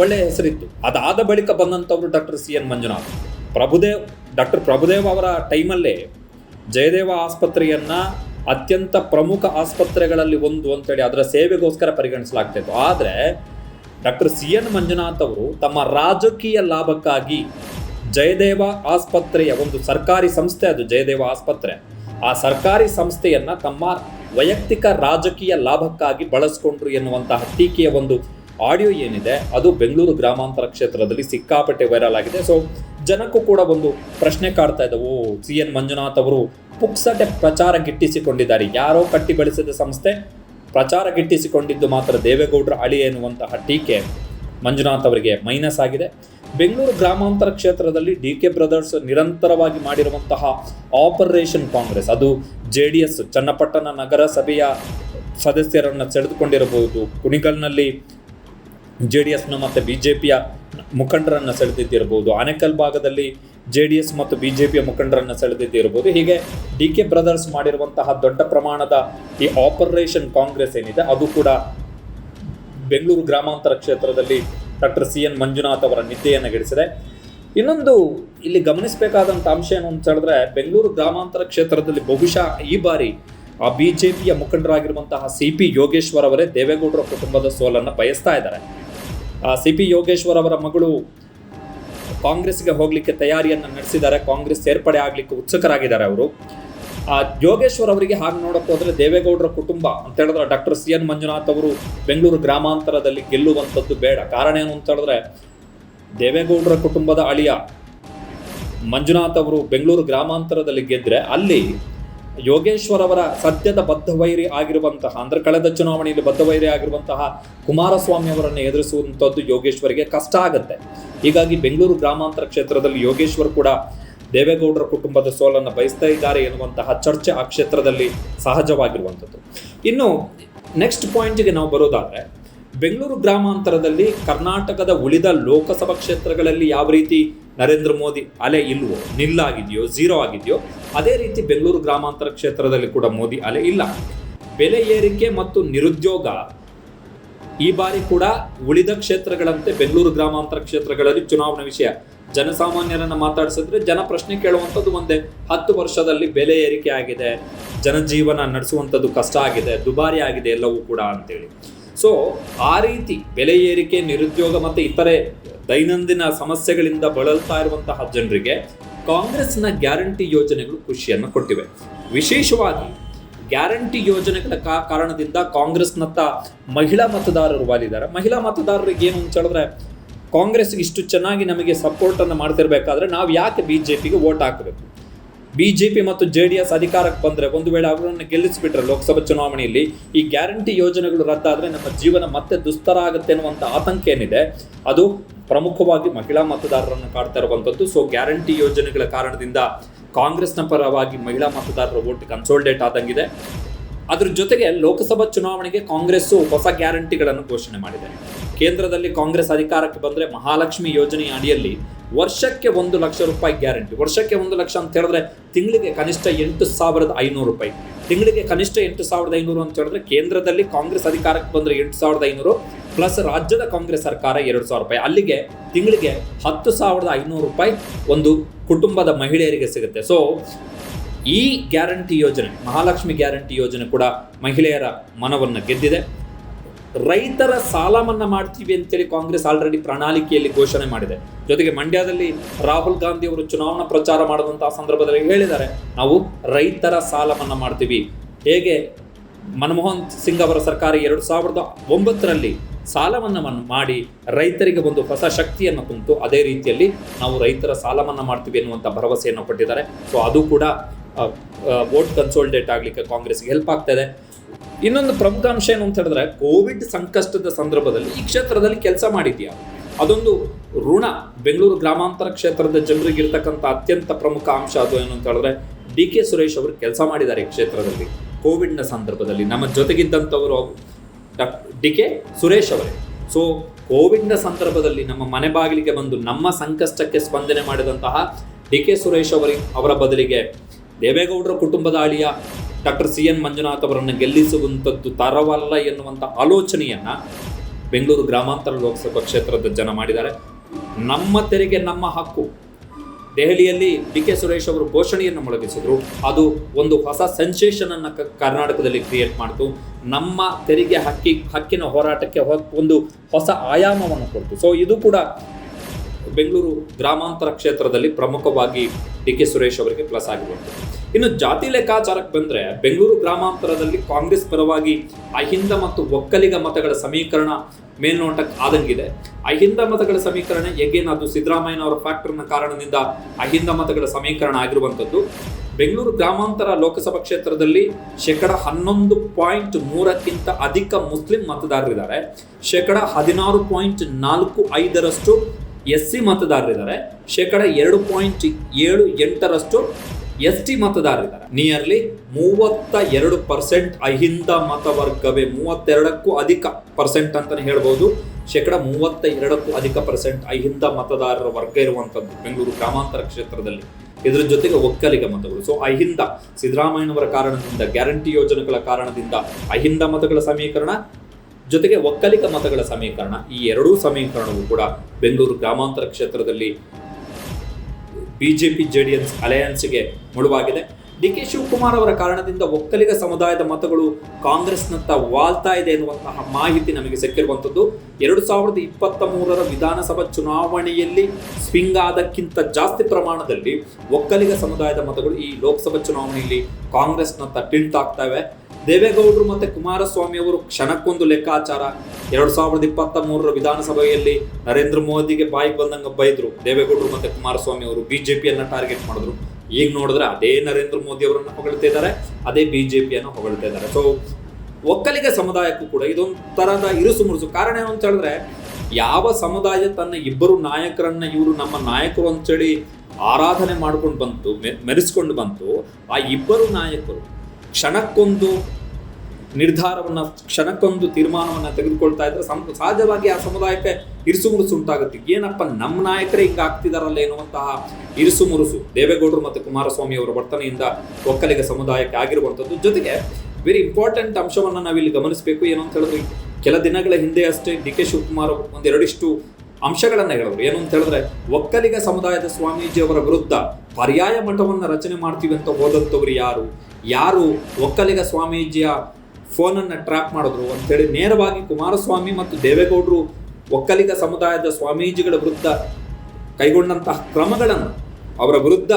ಒಳ್ಳೆಯ ಹೆಸರಿತ್ತು. ಅದಾದ ಬಳಿಕ ಬಂದಂಥವ್ರು doctor C N Manjunath. Prabhudev, doctor Prabhudev ಅವರ ಟೈಮಲ್ಲೇ ಜಯದೇವ ಆಸ್ಪತ್ರೆಯನ್ನ ಅತ್ಯಂತ ಪ್ರಮುಖ ಆಸ್ಪತ್ರೆಗಳಲ್ಲಿ ಒಂದು ಅಂತೇಳಿ ಅದರ ಸೇವೆಗೋಸ್ಕರ ಪರಿಗಣಿಸಲಾಗ್ತಿತ್ತು ಆದರೆ ಡಾಕ್ಟರ್ ಸಿ ಎನ್ ಮಂಜುನಾಥ್ ಅವರು ತಮ್ಮ ರಾಜಕೀಯ ಲಾಭಕ್ಕಾಗಿ ಜಯದೇವ ಆಸ್ಪತ್ರೆಯ ಒಂದು ಸರ್ಕಾರಿ ಸಂಸ್ಥೆ ಅದು ಜಯದೇವ ಆಸ್ಪತ್ರೆ. ಆ ಸರ್ಕಾರಿ ಸಂಸ್ಥೆಯನ್ನ ತಮ್ಮ ವೈಯಕ್ತಿಕ ರಾಜಕೀಯ ಲಾಭಕ್ಕಾಗಿ ಬಳಸ್ಕೊಂಡ್ರು ಎನ್ನುವಂತಹ ಟೀಕೆಯ ಒಂದು ಆಡಿಯೋ ಏನಿದೆ, ಅದು ಬೆಂಗಳೂರು ಗ್ರಾಮಾಂತರ ಕ್ಷೇತ್ರದಲ್ಲಿ ಸಿಕ್ಕಾಪಟ್ಟೆ ವೈರಲ್ ಆಗಿದೆ. ಸೊ ಜನಕ್ಕೂ ಕೂಡ ಒಂದು ಪ್ರಶ್ನೆ ಕಾಡ್ತಾ ಇದ್ದವು ಸಿ ಎನ್ ಮಂಜುನಾಥ್ ಅವರು ಪುಕ್ಸಟೆ ಪ್ರಚಾರ ಗಿಟ್ಟಿಸಿಕೊಂಡಿದ್ದಾರೆ. ಯಾರೋ ಕಟ್ಟಿ ಬೆಳೆಸಿದ ಸಂಸ್ಥೆ ಪ್ರಚಾರ ಗಿಟ್ಟಿಸಿಕೊಂಡಿದ್ದು ಮಾತ್ರ ದೇವೇಗೌಡರ ಅಳಿ ಎನ್ನುವಂತಹ ಟೀಕೆ ಮಂಜುನಾಥ್ ಅವರಿಗೆ ಮೈನಸ್ ಆಗಿದೆ. ಬೆಂಗಳೂರು ಗ್ರಾಮಾಂತರ ಕ್ಷೇತ್ರದಲ್ಲಿ ಡಿ ಕೆ ಬ್ರದರ್ಸ್ ನಿರಂತರವಾಗಿ ಮಾಡಿರುವಂತಹ ಆಪರೇಷನ್ ಕಾಂಗ್ರೆಸ್, ಅದು ಜೆ ಡಿ ಎಸ್ ಚನ್ನಪಟ್ಟಣ ನಗರಸಭೆಯ ಸದಸ್ಯರನ್ನು ಸೆಳೆದುಕೊಂಡಿರಬಹುದು. ಕುಣಿಗಲ್ನಲ್ಲಿ ಜೆ ಡಿ ಎಸ್ನ ಮತ್ತು ಬಿ ಜೆ ಪಿಯ ಮುಖಂಡರನ್ನು ಸೆಳೆದಿದ್ದಿರಬಹುದು. ಆನೇಕಲ್ ಭಾಗದಲ್ಲಿ ಜೆ ಡಿ ಎಸ್ ಮತ್ತು ಬಿ ಜೆ ಪಿಯ ಮುಖಂಡರನ್ನು ಸೆಳೆದಿದ್ದಿರಬಹುದು. ಹೀಗೆ ಡಿ ಕೆ ಬ್ರದರ್ಸ್ ಮಾಡಿರುವಂತಹ ದೊಡ್ಡ ಪ್ರಮಾಣದ ಈ ಆಪರೇಷನ್ ಕಾಂಗ್ರೆಸ್ ಏನಿದೆ, ಅದು ಕೂಡ ಬೆಂಗಳೂರು ಗ್ರಾಮಾಂತರ ಕ್ಷೇತ್ರದಲ್ಲಿ ಡಾಕ್ಟರ್ ಸಿ ಎನ್ ಮಂಜುನಾಥ್ ಅವರ ನಿದ್ದೆಯನ್ನು ಗೆಡಿಸಿದೆ. ಇನ್ನೊಂದು ಇಲ್ಲಿ ಗಮನಿಸಬೇಕಾದಂಥ ಅಂಶ ಏನು ಅಂತ ಹೇಳಿದ್ರೆ, ಬೆಂಗಳೂರು ಗ್ರಾಮಾಂತರ ಕ್ಷೇತ್ರದಲ್ಲಿ ಬಹುಶಃ ಈ ಬಾರಿ ಆ ಬಿ ಜೆ ಪಿಯ ಮುಖಂಡರಾಗಿರುವಂತಹ ಸಿ ಪಿ ಯೋಗೇಶ್ವರ್ ಅವರೇ ದೇವೇಗೌಡರ ಕುಟುಂಬದ ಸೋಲನ್ನು ಬಯಸ್ತಾ ಇದ್ದಾರೆ. ಆ ಸಿ ಪಿ ಯೋಗೇಶ್ವರ್ ಅವರ ಮಗಳು ಕಾಂಗ್ರೆಸ್ಗೆ ಹೋಗಲಿಕ್ಕೆ ತಯಾರಿಯನ್ನು ನಡೆಸಿದ್ದಾರೆ. ಕಾಂಗ್ರೆಸ್ ಸೇರ್ಪಡೆ ಆಗಲಿಕ್ಕೆ ಉತ್ಸುಕರಾಗಿದ್ದಾರೆ ಅವರು. ಆ, ಯೋಗೇಶ್ವರ್ ಅವರಿಗೆ ಹಾಗೆ ನೋಡಕ್ಕೆ ಹೋದ್ರೆ ದೇವೇಗೌಡರ ಕುಟುಂಬ ಅಂತ ಹೇಳಿದ್ರೆ ಡಾಕ್ಟರ್ ಸಿ ಎನ್ ಮಂಜುನಾಥ್ ಅವರು ಬೆಂಗಳೂರು ಗ್ರಾಮಾಂತರದಲ್ಲಿ ಗೆಲ್ಲುವಂಥದ್ದು ಬೇಡ. ಕಾರಣ ಏನು ಅಂತ ಹೇಳಿದ್ರೆ ದೇವೇಗೌಡರ ಕುಟುಂಬದ ಅಳಿಯ ಮಂಜುನಾಥ್ ಅವರು ಬೆಂಗಳೂರು ಗ್ರಾಮಾಂತರದಲ್ಲಿ ಗೆದ್ರೆ ಅಲ್ಲಿ ಯೋಗೇಶ್ವರ್ ಅವರ ಸದ್ಯದ ಬದ್ಧವೈರಿ ಆಗಿರುವಂತಹ, ಅಂದ್ರೆ ಕಳೆದ ಚುನಾವಣೆಯಲ್ಲಿ ಬದ್ಧವೈರಿ ಆಗಿರುವಂತಹ ಕುಮಾರಸ್ವಾಮಿ ಅವರನ್ನು ಎದುರಿಸುವಂಥದ್ದು ಯೋಗೇಶ್ವರಿಗೆ ಕಷ್ಟ ಆಗುತ್ತೆ. ಹೀಗಾಗಿ ಬೆಂಗಳೂರು ಗ್ರಾಮಾಂತರ ಕ್ಷೇತ್ರದಲ್ಲಿ ಯೋಗೇಶ್ವರ್ ಕೂಡ ದೇವೇಗೌಡರ ಕುಟುಂಬದ ಸೋಲನ್ನು ಬಯಸ್ತಾ ಇದ್ದಾರೆ ಎನ್ನುವಂತಹ ಚರ್ಚೆ ಆ ಕ್ಷೇತ್ರದಲ್ಲಿ ಸಹಜವಾಗಿರುವಂಥದ್ದು. ಇನ್ನು ನೆಕ್ಸ್ಟ್ ಪಾಯಿಂಟ್ಗೆ ನಾವು ಬರೋದಾದರೆ, ಬೆಂಗಳೂರು ಗ್ರಾಮಾಂತರದಲ್ಲಿ ಕರ್ನಾಟಕದ ಉಳಿದ ಲೋಕಸಭಾ ಕ್ಷೇತ್ರಗಳಲ್ಲಿ ಯಾವ ರೀತಿ ನರೇಂದ್ರ ಮೋದಿ ಅಲೆ ಇಲ್ವೋ, ನಿಲ್ಲಾಗಿದೆಯೋ, ಝೀರೋ ಆಗಿದೆಯೋ, ಅದೇ ರೀತಿ ಬೆಂಗಳೂರು ಗ್ರಾಮಾಂತರ ಕ್ಷೇತ್ರದಲ್ಲಿ ಕೂಡ ಮೋದಿ ಅಲೆ ಇಲ್ಲ. ಬೆಲೆ ಏರಿಕೆ ಮತ್ತು ನಿರುದ್ಯೋಗ ಈ ಬಾರಿ ಕೂಡ ಉಳಿದ ಕ್ಷೇತ್ರಗಳಂತೆ ಬೆಂಗಳೂರು ಗ್ರಾಮಾಂತರ ಕ್ಷೇತ್ರಗಳಲ್ಲಿ ಚುನಾವಣಾ ವಿಷಯ ಜನಸಾಮಾನ್ಯರನ್ನ ಮಾತಾಡಿಸಿದ್ರೆ ಜನ ಪ್ರಶ್ನೆ ಕೇಳುವಂಥದ್ದು ಒಂದೇ. ಹತ್ತು ವರ್ಷದಲ್ಲಿ ಬೆಲೆ ಏರಿಕೆ ಆಗಿದೆ. ಜನಜೀವನ ನಡೆಸುವಂಥದ್ದು ಕಷ್ಟ ಆಗಿದೆ. ದುಬಾರಿ ಆಗಿದೆ ಎಲ್ಲವೂ ಕೂಡ ಅಂತೇಳಿ. ಸೊ ಆ ರೀತಿ ಬೆಲೆ ಏರಿಕೆ, ನಿರುದ್ಯೋಗ ಮತ್ತು ಇತರೆ ದೈನಂದಿನ ಸಮಸ್ಯೆಗಳಿಂದ ಬಳಲ್ತಾ ಇರುವಂತಹ ಜನರಿಗೆ ಕಾಂಗ್ರೆಸ್ನ ಗ್ಯಾರಂಟಿ ಯೋಜನೆಗಳು ಖುಷಿಯನ್ನು ಕೊಟ್ಟಿವೆ. ವಿಶೇಷವಾಗಿ ಗ್ಯಾರಂಟಿ ಯೋಜನೆಗಳ ಕಾರಣದಿಂದ ಕಾಂಗ್ರೆಸ್ನತ್ತ ಮಹಿಳಾ ಮತದಾರರು ವಾಲಿದ್ದಾರೆ ಮಹಿಳಾ ಮತದಾರರಿಗೆ ಏನು ಅಂತ ಹೇಳಿದ್ರೆ ಕಾಂಗ್ರೆಸ್ಗೆ ಇಷ್ಟು ಚೆನ್ನಾಗಿ ನಮಗೆ ಸಪೋರ್ಟ್ ಅನ್ನು ಮಾಡ್ತಿರ್ಬೇಕಾದ್ರೆ ನಾವು ಯಾಕೆ ಬಿ ಜೆ ಪಿಗೆ ವೋಟ್ ಹಾಕಬೇಕು? ಬಿ ಜೆ ಪಿ ಮತ್ತು ಜೆ ಡಿ ಎಸ್ ಅಧಿಕಾರಕ್ಕೆ ಬಂದರೆ ಒಂದು ವೇಳೆ ಅವರನ್ನು ಗೆಲ್ಲಿಸಿಬಿಟ್ರೆ ಲೋಕಸಭಾ ಚುನಾವಣೆಯಲ್ಲಿ ಈ ಗ್ಯಾರಂಟಿ ಯೋಜನೆಗಳು ರದ್ದಾದರೆ ನಮ್ಮ ಜೀವನ ಮತ್ತೆ ದುಸ್ತರ ಆಗುತ್ತೆ ಅನ್ನುವಂಥ ಆತಂಕ ಏನಿದೆ, ಅದು ಪ್ರಮುಖವಾಗಿ ಮಹಿಳಾ ಮತದಾರರನ್ನು ಕಾಡ್ತಾ ಇರುವಂಥದ್ದು. ಸೊ ಗ್ಯಾರಂಟಿ ಯೋಜನೆಗಳ ಕಾರಣದಿಂದ ಕಾಂಗ್ರೆಸ್ನ ಪರವಾಗಿ ಮಹಿಳಾ ಮತದಾರರ ಓಟ್ ಕನ್ಸೋಲ್ಡೇಟ್ ಆದಂಗಿದೆ. ಅದ್ರ ಜೊತೆಗೆ ಲೋಕಸಭಾ ಚುನಾವಣೆಗೆ ಕಾಂಗ್ರೆಸ್ಸು ಹೊಸ ಗ್ಯಾರಂಟಿಗಳನ್ನು ಘೋಷಣೆ ಮಾಡಿದೆ ಕೇಂದ್ರದಲ್ಲಿ ಕಾಂಗ್ರೆಸ್ ಅಧಿಕಾರಕ್ಕೆ ಬಂದರೆ ಮಹಾಲಕ್ಷ್ಮಿ ಯೋಜನೆಯ ಅಡಿಯಲ್ಲಿ ವರ್ಷಕ್ಕೆ ಒಂದು ಲಕ್ಷ ರೂಪಾಯಿ ಗ್ಯಾರಂಟಿ. ವರ್ಷಕ್ಕೆ ಒಂದು ಲಕ್ಷ ಅಂತ ಹೇಳಿದ್ರೆ ತಿಂಗಳಿಗೆ ಕನಿಷ್ಠ ಎಂಟು ಸಾವಿರದ ಐನೂರು ರೂಪಾಯಿ. ತಿಂಗಳಿಗೆ ಕನಿಷ್ಠ ಎಂಟು ಸಾವಿರದ ಐನೂರು ಅಂತ ಹೇಳಿದ್ರೆ ಕೇಂದ್ರದಲ್ಲಿ ಕಾಂಗ್ರೆಸ್ ಅಧಿಕಾರಕ್ಕೆ ಬಂದರೆ ಎಂಟು ಸಾವಿರದ ಐನೂರು, ಪ್ಲಸ್ ರಾಜ್ಯದ ಕಾಂಗ್ರೆಸ್ ಸರ್ಕಾರ ಎರಡು ಸಾವಿರ ರೂಪಾಯಿ. ಅಲ್ಲಿಗೆ ತಿಂಗಳಿಗೆ ಹತ್ತು ಸಾವಿರದ ಐನೂರು ರೂಪಾಯಿ ಒಂದು ಕುಟುಂಬದ ಮಹಿಳೆಯರಿಗೆ ಸಿಗುತ್ತೆ. ಸೊ ಈ ಗ್ಯಾರಂಟಿ ಯೋಜನೆ, ಮಹಾಲಕ್ಷ್ಮಿ ಗ್ಯಾರಂಟಿ ಯೋಜನೆ ಕೂಡ ಮಹಿಳೆಯರ ಮನವನ್ನು ಗೆದ್ದಿದೆ. ರೈತರ ಸಾಲ ಮನ್ನಾ ಮಾಡ್ತೀವಿ ಅಂತೇಳಿ ಕಾಂಗ್ರೆಸ್ ಆಲ್ರೆಡಿ ಪ್ರಣಾಳಿಕೆಯಲ್ಲಿ ಘೋಷಣೆ ಮಾಡಿದೆ. ಜೊತೆಗೆ ಮಂಡ್ಯದಲ್ಲಿ ರಾಹುಲ್ ಗಾಂಧಿ ಅವರು ಚುನಾವಣಾ ಪ್ರಚಾರ ಮಾಡುವಂತಹ ಸಂದರ್ಭದಲ್ಲಿ ಹೇಳಿದ್ದಾರೆ, ನಾವು ರೈತರ ಸಾಲ ಮನ್ನಾ ಮಾಡ್ತೀವಿ. ಹೇಗೆ? ಮನಮೋಹನ್ ಸಿಂಗ್ ಅವರ ಸರ್ಕಾರ ಎರಡು ಸಾವಿರದ ಒಂಬತ್ತರಲ್ಲಿ ಸಾಲವನ್ನು ಮಾಡಿ ರೈತರಿಗೆ ಒಂದು ಹೊಸ ಶಕ್ತಿಯನ್ನು ಕುಂತು ಅದೇ ರೀತಿಯಲ್ಲಿ ನಾವು ರೈತರ ಸಾಲ ಮನ್ನಾ ಮಾಡ್ತೀವಿ ಎನ್ನುವಂಥ ಭರವಸೆಯನ್ನು ಕೊಟ್ಟಿದ್ದಾರೆ. ಸೊ ಅದು ಕೂಡ ವೋಟ್ ಕನ್ಸೋಲ್ಡೇಟ್ ಆಗಲಿಕ್ಕೆ ಕಾಂಗ್ರೆಸ್ಗೆ ಹೆಲ್ಪ್ ಆಗ್ತಾ ಇದೆ ಇನ್ನೊಂದು ಪ್ರಮುಖ ಅಂಶ ಏನು ಅಂತ ಹೇಳಿದ್ರೆ ಕೋವಿಡ್ ಸಂಕಷ್ಟದ ಸಂದರ್ಭದಲ್ಲಿ ಈ ಕ್ಷೇತ್ರದಲ್ಲಿ ಕೆಲಸ ಮಾಡಿದ್ಯಾ? ಅದೊಂದು ಋಣ. ಬೆಂಗಳೂರು ಗ್ರಾಮಾಂತರ ಕ್ಷೇತ್ರದ ಜನರಿಗೆ ಇರ್ತಕ್ಕಂಥ ಅತ್ಯಂತ ಪ್ರಮುಖ ಅಂಶ ಅದು ಏನು ಅಂತ ಹೇಳಿದ್ರೆ, ಡಿ ಕೆ ಸುರೇಶ್ ಅವರು ಕೆಲಸ ಮಾಡಿದ್ದಾರೆ ಈ ಕ್ಷೇತ್ರದಲ್ಲಿ. ಕೋವಿಡ್ನ ಸಂದರ್ಭದಲ್ಲಿ ನಮ್ಮ ಜೊತೆಗಿದ್ದಂಥವರು ಡಿ ಕೆ ಸುರೇಶ್ ಅವರೇ. ಸೊ ಕೋವಿಡ್ನ ಸಂದರ್ಭದಲ್ಲಿ ನಮ್ಮ ಮನೆ ಬಾಗಿಲಿಗೆ ಬಂದು ನಮ್ಮ ಸಂಕಷ್ಟಕ್ಕೆ ಸ್ಪಂದನೆ ಮಾಡಿದಂತಹ ಡಿ ಕೆ ಸುರೇಶ್ ಅವರಿಗೆ ಅವರ ಬದಲಿಗೆ ದೇವೇಗೌಡರ ಕುಟುಂಬದ ಅಳಿಯ ಡಾಕ್ಟರ್ ಸಿ ಎನ್ ಮಂಜುನಾಥ್ ಅವರನ್ನು ಗೆಲ್ಲಿಸುವಂಥದ್ದು ತರವಲ್ಲ ಎನ್ನುವಂಥ ಆಲೋಚನೆಯನ್ನು ಬೆಂಗಳೂರು ಗ್ರಾಮಾಂತರ ಲೋಕಸಭಾ ಕ್ಷೇತ್ರದ ಜನ ಮಾಡಿದ್ದಾರೆ. ನಮ್ಮ ತೆರಿಗೆ, ನಮ್ಮ ಹಕ್ಕು. ದೆಹಲಿಯಲ್ಲಿ ಡಿ ಕೆ ಸುರೇಶ್ ಅವರು ಘೋಷಣೆಯನ್ನು ಮೊಳಗಿಸಿದ್ರು. ಅದು ಒಂದು ಹೊಸ ಸೆನ್ಸೇಷನ್ ಅನ್ನ ಕ- ಕರ್ನಾಟಕದಲ್ಲಿ ಕ್ರಿಯೇಟ್ ಮಾಡಿತು. ನಮ್ಮ ತೆರಿಗೆ ಹಕ್ಕಿ ಹಕ್ಕಿನ ಹೋರಾಟಕ್ಕೆ ಒಂದು ಹೊಸ ಆಯಾಮವನ್ನು ಕೊಡ್ತು. ಸೊ ಇದು ಕೂಡ ಬೆಂಗಳೂರು ಗ್ರಾಮಾಂತರ ಕ್ಷೇತ್ರದಲ್ಲಿ ಪ್ರಮುಖವಾಗಿ ಡಿ ಕೆ ಸುರೇಶ್ ಅವರಿಗೆ ಪ್ಲಸ್ ಆಗಿರುವಂಥದ್ದು ಇನ್ನು ಜಾತಿ ಲೆಕ್ಕಾಚಾರಕ್ಕೆ ಬಂದರೆ ಬೆಂಗಳೂರು ಗ್ರಾಮಾಂತರದಲ್ಲಿ ಕಾಂಗ್ರೆಸ್ ಪರವಾಗಿ ಅಹಿಂದ ಮತ್ತು ಒಕ್ಕಲಿಗ ಮತಗಳ ಸಮೀಕರಣ ಮೇಲ್ನೋಟಕ್ಕೆ ಆದಂಗಿದೆ. ಅಹಿಂದ ಮತಗಳ ಸಮೀಕರಣ ಎಗೇನ್ ಅದು ಸಿದ್ದರಾಮಯ್ಯನವರ ಫ್ಯಾಕ್ಟರ್ನ ಕಾರಣದಿಂದ ಅಹಿಂದ ಮತಗಳ ಸಮೀಕರಣ ಆಗಿರುವಂಥದ್ದು. ಬೆಂಗಳೂರು ಗ್ರಾಮಾಂತರ ಲೋಕಸಭಾ ಕ್ಷೇತ್ರದಲ್ಲಿ ಶೇಕಡ ಹನ್ನೊಂದು ಪಾಯಿಂಟ್ ಮೂರಕ್ಕಿಂತ ಅಧಿಕ ಮುಸ್ಲಿಂ ಮತದಾರರಿದ್ದಾರೆ. ಶೇಕಡ ಹದಿನಾರು ಪಾಯಿಂಟ್ ನಾಲ್ಕು ಐದರಷ್ಟು ಎಸ್ ಸಿ ಮತದಾರರಿದ್ದಾರೆ. ಶೇಕಡ ಎರಡು ಪಾಯಿಂಟ್ ಏಳು ಎಂಟರಷ್ಟು ಎಸ್ ಟಿ ಮತದಾರರಿದ್ದಾರೆ. ನಿಯರ್ಲಿ ಮೂವತ್ತ ಎರಡು ಪರ್ಸೆಂಟ್ ಅಹಿಂದ ಮತವರ್ಗವೇ ಮೂವತ್ತೆರಡಕ್ಕೂ ಅಧಿಕ ಪರ್ಸೆಂಟ್ ಅಂತಲೇ ಹೇಳ್ಬೋದು. ಶೇಕಡ ಮೂವತ್ತ ಎರಡಕ್ಕೂ ಅಧಿಕ ಪರ್ಸೆಂಟ್ ಅಹಿಂದ ಮತದಾರರ ವರ್ಗ ಇರುವಂಥದ್ದು ಬೆಂಗಳೂರು ಗ್ರಾಮಾಂತರ ಕ್ಷೇತ್ರದಲ್ಲಿ. ಇದರ ಜೊತೆಗೆ ಒಕ್ಕಲಿಗ ಮತಗಳು. ಸೊ ಅಹಿಂದ ಸಿದ್ದರಾಮಯ್ಯನವರ ಕಾರಣದಿಂದ, ಗ್ಯಾರಂಟಿ ಯೋಜನೆಗಳ ಕಾರಣದಿಂದ ಅಹಿಂದ ಮತಗಳ ಸಮೀಕರಣ ಜೊತೆಗೆ ಒಕ್ಕಲಿಗ ಮತಗಳ ಸಮೀಕರಣ, ಈ ಎರಡೂ ಸಮೀಕರಣವು ಕೂಡ ಬೆಂಗಳೂರು ಗ್ರಾಮಾಂತರ ಕ್ಷೇತ್ರದಲ್ಲಿ ಬಿಜೆಪಿ, ಜೆಡಿಎಸ್ ಅಲಯನ್ಸ್ಗೆ ಮುಳುವಾಗಿದೆ. ಡಿ ಕೆ ಶಿವಕುಮಾರ್ ಅವರ ಕಾರಣದಿಂದ ಒಕ್ಕಲಿಗ ಸಮುದಾಯದ ಮತಗಳು ಕಾಂಗ್ರೆಸ್ನತ್ತ ವಾಲ್ತಾ ಇದೆ ಎನ್ನುವಂತಹ ಮಾಹಿತಿ ನಮಗೆ ಸಿಕ್ಕಿರುವಂಥದ್ದು. ಎರಡು ಸಾವಿರದ ಇಪ್ಪತ್ತ ಮೂರರ ವಿಧಾನಸಭಾ ಚುನಾವಣೆಯಲ್ಲಿ ಸ್ವಿಂಗ್ ಆದಕ್ಕಿಂತ ಜಾಸ್ತಿ ಪ್ರಮಾಣದಲ್ಲಿ ಒಕ್ಕಲಿಗ ಸಮುದಾಯದ ಮತಗಳು ಈ ಲೋಕಸಭಾ ಚುನಾವಣೆಯಲ್ಲಿ ಕಾಂಗ್ರೆಸ್ನತ್ತ ಟಿಲ್ಟ್ ಆಗ್ತವೆ ದೇವೇಗೌಡರು ಮತ್ತೆ ಕುಮಾರಸ್ವಾಮಿ ಅವರು ಕ್ಷಣಕ್ಕೊಂದು ಲೆಕ್ಕಾಚಾರ. ಎರಡು ಸಾವಿರದ ಇಪ್ಪತ್ತ ಮೂರರ ವಿಧಾನಸಭೆಯಲ್ಲಿ ನರೇಂದ್ರ ಮೋದಿಗೆ ಬಾಯಿಗೆ ಬಂದಂಗ ಬೈದ್ರು. ದೇವೇಗೌಡರು ಮತ್ತೆ ಕುಮಾರಸ್ವಾಮಿ ಅವರು ಬಿಜೆಪಿಯನ್ನ ಟಾರ್ಗೆಟ್ ಮಾಡಿದ್ರು. ಈಗ ನೋಡಿದ್ರೆ ಅದೇ ನರೇಂದ್ರ ಮೋದಿ ಅವರನ್ನು ಹೊಗಳ್ತಾ ಇದ್ದಾರೆ, ಅದೇ ಬಿಜೆಪಿಯನ್ನು ಹೊಗಳ್ತಾ ಇದ್ದಾರೆ. ಸೊ ಒಕ್ಕಲಿಗ ಸಮುದಾಯಕ್ಕೂ ಕೂಡ ಇದೊಂದು ತರಹದ ಇರುಸು ಮುರುಸು. ಕಾರಣ ಏನು ಅಂತ ಹೇಳಿದ್ರೆ, ಯಾವ ಸಮುದಾಯ ತನ್ನ ಇಬ್ಬರು ನಾಯಕರನ್ನ ಇವರು ನಮ್ಮ ನಾಯಕರು ಅಂತೇಳಿ ಆರಾಧನೆ ಮಾಡ್ಕೊಂಡು ಬಂತು ಮೆ- ಮೆರೆಸ್ಕೊಂಡು ಬಂತು, ಆ ಇಬ್ಬರು ನಾಯಕರು ಕ್ಷಣಕ್ಕೊಂದು ನಿರ್ಧಾರವನ್ನು, ಕ್ಷಣಕ್ಕೊಂದು ತೀರ್ಮಾನವನ್ನು ತೆಗೆದುಕೊಳ್ತಾ ಇದ್ದರೆ ಸಂ- ಸಹಜವಾಗಿ ಆ ಸಮುದಾಯಕ್ಕೆ ಇರಿಸು ಮುರುಸು ಉಂಟಾಗುತ್ತೆ. ಏನಪ್ಪ ನಮ್ಮ ನಾಯಕರೇ ಈಗ ಆಗ್ತಿದಾರಲ್ಲ ಎನ್ನುವಂತಹ ಇರಿಸು ಮುರುಸು ದೇವೇಗೌಡರು ಮತ್ತು ಕುಮಾರಸ್ವಾಮಿ ಅವರ ವರ್ತನೆಯಿಂದ ಒಕ್ಕಲಿಗ ಸಮುದಾಯಕ್ಕೆ ಆಗಿರುವಂಥದ್ದು. ಜೊತೆಗೆ ವೆರಿ ಇಂಪಾರ್ಟೆಂಟ್ ಅಂಶವನ್ನು ನಾವಿಲ್ಲಿ ಗಮನಿಸಬೇಕು. ಏನು ಅಂತ ಹೇಳಿದ್ರೆ, ಕೆಲ ದಿನಗಳ ಹಿಂದೆ ಅಷ್ಟೇ ಡಿ ಕೆ ಶಿವಕುಮಾರ್ ಒಂದೆರಡಿಷ್ಟು ಅಂಶಗಳನ್ನು ಹೇಳಿದ್ರು ಏನು ಅಂತ ಹೇಳಿದ್ರೆ, ಒಕ್ಕಲಿಗ ಸಮುದಾಯದ ಸ್ವಾಮೀಜಿಯವರ ವಿರುದ್ಧ ಪರ್ಯಾಯ ಮಠವನ್ನು ರಚನೆ ಮಾಡ್ತೀವಿ ಅಂತ ಹೋದಂಥವ್ರು ಯಾರು? ಯಾರು ಒಕ್ಕಲಿಗ ಸ್ವಾಮೀಜಿಯ ಫೋನನ್ನು ಟ್ರ್ಯಾಪ್ ಮಾಡಿದ್ರು ಅಂತೇಳಿ ನೇರವಾಗಿ ಕುಮಾರಸ್ವಾಮಿ ಮತ್ತು ದೇವೇಗೌಡರು ಒಕ್ಕಲಿಗ ಸಮುದಾಯದ ಸ್ವಾಮೀಜಿಗಳ ವಿರುದ್ಧ ಕೈಗೊಂಡಂತಹ ಕ್ರಮಗಳನ್ನು ಅವರ ವಿರುದ್ಧ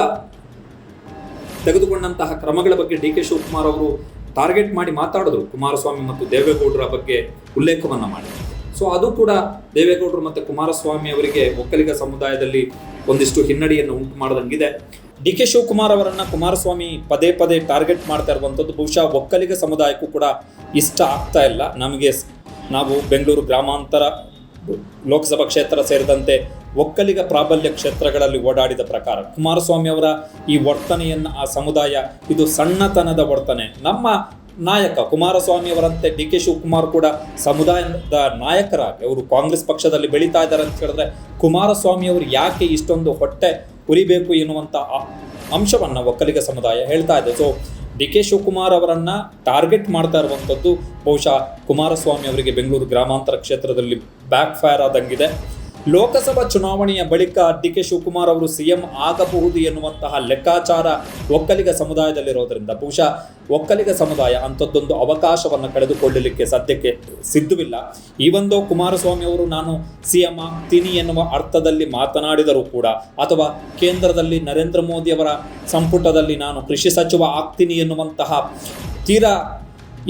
ತೆಗೆದುಕೊಂಡಂತಹ ಕ್ರಮಗಳ ಬಗ್ಗೆ ಡಿ ಕೆ ಶಿವಕುಮಾರ್ ಅವರು ಟಾರ್ಗೆಟ್ ಮಾಡಿ ಮಾತಾಡಿದ್ರು. ಕುಮಾರಸ್ವಾಮಿ ಮತ್ತು ದೇವೇಗೌಡರ ಬಗ್ಗೆ ಉಲ್ಲೇಖವನ್ನು ಮಾಡಿ. ಸೊ ಅದು ಕೂಡ ದೇವೇಗೌಡರು ಮತ್ತು ಕುಮಾರಸ್ವಾಮಿ ಅವರಿಗೆ ಒಕ್ಕಲಿಗ ಸಮುದಾಯದಲ್ಲಿ ಒಂದಿಷ್ಟು ಹಿನ್ನಡೆಯನ್ನು ಉಂಟು ಮಾಡದಂಗಿದೆ. ಡಿ ಕೆ ಶಿವಕುಮಾರ್ ಅವರನ್ನ ಕುಮಾರಸ್ವಾಮಿ ಪದೇ ಪದೇ ಟಾರ್ಗೆಟ್ ಮಾಡ್ತಾ ಇರುವಂಥದ್ದು ಬಹುಶಃ ಒಕ್ಕಲಿಗ ಸಮುದಾಯಕ್ಕೂ ಕೂಡ ಇಷ್ಟ ಆಗ್ತಾ ಇಲ್ಲ. ನಮಗೆ ನಾವು ಬೆಂಗಳೂರು ಗ್ರಾಮಾಂತರ ಲೋಕಸಭಾ ಕ್ಷೇತ್ರ ಸೇರಿದಂತೆ ಒಕ್ಕಲಿಗ ಪ್ರಾಬಲ್ಯ ಕ್ಷೇತ್ರಗಳಲ್ಲಿ ಓಡಾಡಿದ ಪ್ರಕಾರ ಕುಮಾರಸ್ವಾಮಿ ಅವರ ಈ ವರ್ತನೆಯನ್ನು, ಆ ಸಮುದಾಯ ಇದು ಸಣ್ಣತನದ ವರ್ತನೆ. ನಮ್ಮ ನಾಯಕ ಕುಮಾರಸ್ವಾಮಿ ಅವರಂತೆ ಡಿ ಕೆ ಶಿವಕುಮಾರ್ ಕೂಡ ಸಮುದಾಯದ ನಾಯಕರಾಗಿ ಅವರು ಕಾಂಗ್ರೆಸ್ ಪಕ್ಷದಲ್ಲಿ ಬೆಳೀತಾ ಇದ್ದಾರೆ ಅಂತ ಹೇಳಿದ್ರೆ ಕುಮಾರಸ್ವಾಮಿ ಅವರು ಯಾಕೆ ಇಷ್ಟೊಂದು ಹೊಟ್ಟೆ ಉರಿಬೇಕು ಎನ್ನುವಂಥ ಅಂಶವನ್ನು ಒಕ್ಕಲಿಗ ಸಮುದಾಯ ಹೇಳ್ತಾ ಇದೆ. ಸೊ ಡಿ ಕೆ ಶಿವಕುಮಾರ್ ಅವರನ್ನು ಟಾರ್ಗೆಟ್ ಮಾಡ್ತಾ ಇರುವಂಥದ್ದು ಬಹುಶಃ ಕುಮಾರಸ್ವಾಮಿ ಅವರಿಗೆ ಬೆಂಗಳೂರು ಗ್ರಾಮಾಂತರ ಕ್ಷೇತ್ರದಲ್ಲಿ ಬ್ಯಾಕ್ ಫೈರ್ ಆದಂಗಿದೆ. ಲೋಕಸಭಾ ಚುನಾವಣೆಯ ಬಳಿಕ ಡಿ ಕೆ ಶಿವಕುಮಾರ್ ಅವರು ಸಿಎಂ ಆಗಬಹುದು ಎನ್ನುವಂತಹ ಲೆಕ್ಕಾಚಾರ ಒಕ್ಕಲಿಗ ಸಮುದಾಯದಲ್ಲಿರೋದ್ರಿಂದ, ಬಹುಶಃ ಒಕ್ಕಲಿಗ ಸಮುದಾಯ ಅಂಥದ್ದೊಂದು ಅವಕಾಶವನ್ನು ಕಳೆದುಕೊಳ್ಳಲಿಕ್ಕೆ ಸದ್ಯಕ್ಕೆ ಸಿದ್ಧವಿಲ್ಲ. ಈ ಒಂದು ಕುಮಾರಸ್ವಾಮಿ ಅವರು ನಾನು ಸಿಎಂ ಆಗ್ತೀನಿ ಎನ್ನುವ ಅರ್ಥದಲ್ಲಿ ಮಾತನಾಡಿದರೂ ಕೂಡ, ಅಥವಾ ಕೇಂದ್ರದಲ್ಲಿ ನರೇಂದ್ರ ಮೋದಿ ಅವರ ಸಂಪುಟದಲ್ಲಿ ನಾನು ಕೃಷಿ ಸಚಿವ ಆಗ್ತೀನಿ ಎನ್ನುವಂತಹ ತೀರಾ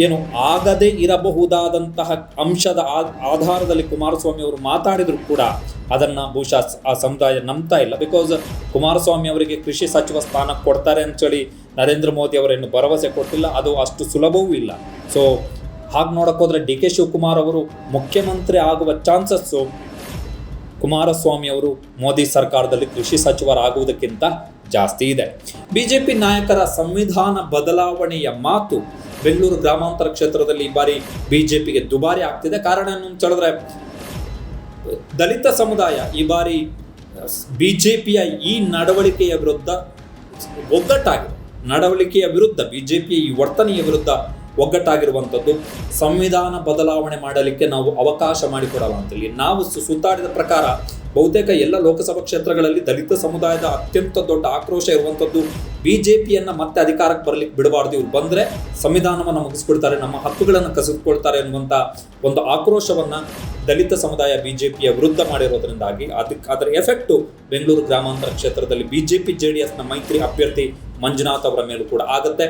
ಏನು ಆಗದೇ ಇರಬಹುದಾದಂತಹ ಅಂಶದ ಆಧಾರದಲ್ಲಿ ಕುಮಾರಸ್ವಾಮಿ ಅವರು ಮಾತಾಡಿದ್ರು ಕೂಡ ಅದನ್ನು ಬಹುಶಃ ಆ ಸಮುದಾಯ ನಂಬ್ತಾ ಇಲ್ಲ. ಬಿಕಾಸ್ ಕುಮಾರಸ್ವಾಮಿ ಅವರಿಗೆ ಕೃಷಿ ಸಚಿವ ಸ್ಥಾನ ಕೊಡ್ತಾರೆ ಅಂತೇಳಿ ನರೇಂದ್ರ ಮೋದಿ ಅವರೇನು ಭರವಸೆ ಕೊಟ್ಟಿಲ್ಲ, ಅದು ಅಷ್ಟು ಸುಲಭವೂ ಇಲ್ಲ. ಸೊ ಹಾಗೆ ನೋಡೋಕ್ಕೋದ್ರೆ ಡಿ ಕೆ ಶಿವಕುಮಾರ್ ಅವರು ಮುಖ್ಯಮಂತ್ರಿ ಆಗುವ ಚಾನ್ಸಸ್ಸು ಕುಮಾರಸ್ವಾಮಿ ಅವರು ಮೋದಿ ಸರ್ಕಾರದಲ್ಲಿ ಕೃಷಿ ಸಚಿವರಾಗುವುದಕ್ಕಿಂತ ಜಾಸ್ತಿ ಇದೆ. ಬಿಜೆಪಿ ನಾಯಕರ ಸಂವಿಧಾನ ಬದಲಾವಣೆಯ ಮಾತು ಬೆಂಗಳೂರು ಗ್ರಾಮಾಂತರ ಕ್ಷೇತ್ರದಲ್ಲಿ ಈ ಬಾರಿ ಬಿಜೆಪಿಗೆ ದುಬಾರಿ ಆಗ್ತಿದೆ. ಕಾರಣ ಏನು ಅಂತ ಹೇಳಿದ್ರೆ, ದಲಿತ ಸಮುದಾಯ ಈ ಬಾರಿ ಬಿಜೆಪಿಯ ಈ ನಡವಳಿಕೆಯ ವಿರುದ್ಧ ಒಗ್ಗಟ್ಟಾಗಿದೆ. ನಡವಳಿಕೆಯ ವಿರುದ್ಧ ಬಿಜೆಪಿಯ ಈ ವರ್ತನೆಯ ವಿರುದ್ಧ ಒಗ್ಗಟ್ಟಾಗಿರುವಂಥದ್ದು ಸಂವಿಧಾನ ಬದಲಾವಣೆ ಮಾಡಲಿಕ್ಕೆ ನಾವು ಅವಕಾಶ ಮಾಡಿಕೊಡಲ್ಲ ಅಂತೇಳಿ. ನಾವು ಸುತ್ತಾಡಿದ ಪ್ರಕಾರ ಬಹುತೇಕ ಎಲ್ಲ ಲೋಕಸಭಾ ಕ್ಷೇತ್ರಗಳಲ್ಲಿ ದಲಿತ ಸಮುದಾಯದ ಅತ್ಯಂತ ದೊಡ್ಡ ಆಕ್ರೋಶ ಇರುವಂಥದ್ದು ಬಿಜೆಪಿಯನ್ನ ಮತ್ತೆ ಅಧಿಕಾರಕ್ಕೆ ಬರಲಿಕ್ಕೆ ಬಿಡಬಾರ್ದು. ಇವ್ರು ಬಂದ್ರೆ ಸಂವಿಧಾನವನ್ನು ಮುಗಿಸ್ಬಿಡ್ತಾರೆ ನಮ್ಮ ಹಕ್ಕುಗಳನ್ನು ಕಸಿದುಕೊಳ್ತಾರೆ ಎನ್ನುವಂಥ ಒಂದು ಆಕ್ರೋಶವನ್ನ ದಲಿತ ಸಮುದಾಯ ಬಿಜೆಪಿಯ ವಿರುದ್ಧ ಮಾಡಿರೋದ್ರಿಂದಾಗಿ ಅದಕ್ಕೆ ಅದರ ಎಫೆಕ್ಟು ಬೆಂಗಳೂರು ಗ್ರಾಮಾಂತರ ಕ್ಷೇತ್ರದಲ್ಲಿ ಬಿಜೆಪಿ ಜೆ ಡಿ ಎಸ್ನ ಮೈತ್ರಿ ಅಭ್ಯರ್ಥಿ ಮಂಜುನಾಥ್ ಅವರ ಮೇಲೂ ಕೂಡ ಆಗುತ್ತೆ.